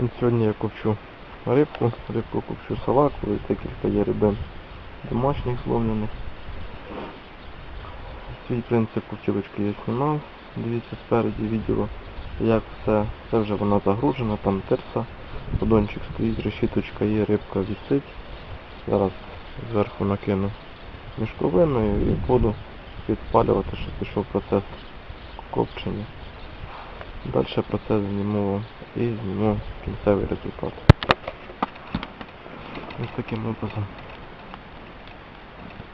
І Сьогодні я копчу рибку, рибку копчу салаку, і декілька є рибин домашніх зловлених. Свій принцип копчилочки я знімав. Дивіться спереді відео, як все, це вже вона загружена, там терса, подончик стоїть, решіточка є, рибка вісить. Зараз зверху накину мішковиною і буду підпалювати, щоб пішов процес копчення. Далі процес зніму вам і зніму кінцевий результат. Ось таким образом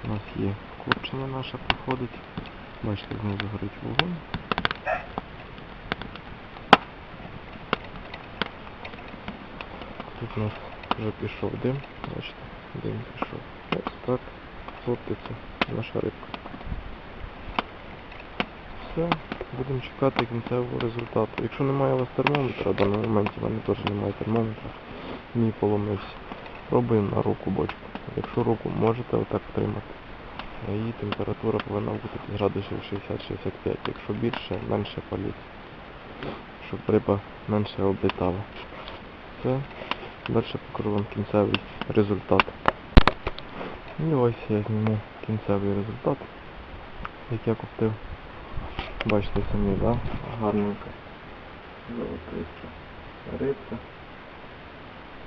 у нас є копчення наше проходить. Бачите, знизу горить вогонь. Тут у нас вже пішов дим, бачите, дим пішов. Ось так коптиться наша рибка. Все, будемо чекати кінцевого результату. Якщо немає у вас термометра, в даному моменті в мене теж немає термометра, мій поломився. Пробуємо на руку бочку. Якщо руку можете отак втримати, її температура повинна бути десь градусів 60-65. Якщо більше, менше паліть. Щоб риба менше облітала. Все. Далі покажу вам кінцевий результат. І ось я зніму кінцевий результат, як я коптив. Бачите самі, да? Гарненько. Золотиста рибка.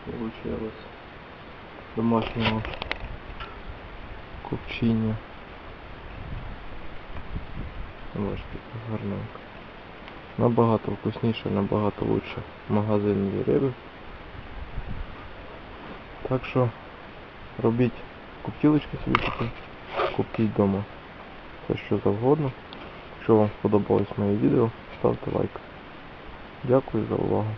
Получилось домашнього копчення. Бачите, гарненько. Набагато вкусніше, набагато лучше магазинної риби. Так що робіть коптілочки собі коптіть вдома. Все що завгодно. Якщо вам сподобалось моє відео, ставте лайк. Дякую за увагу.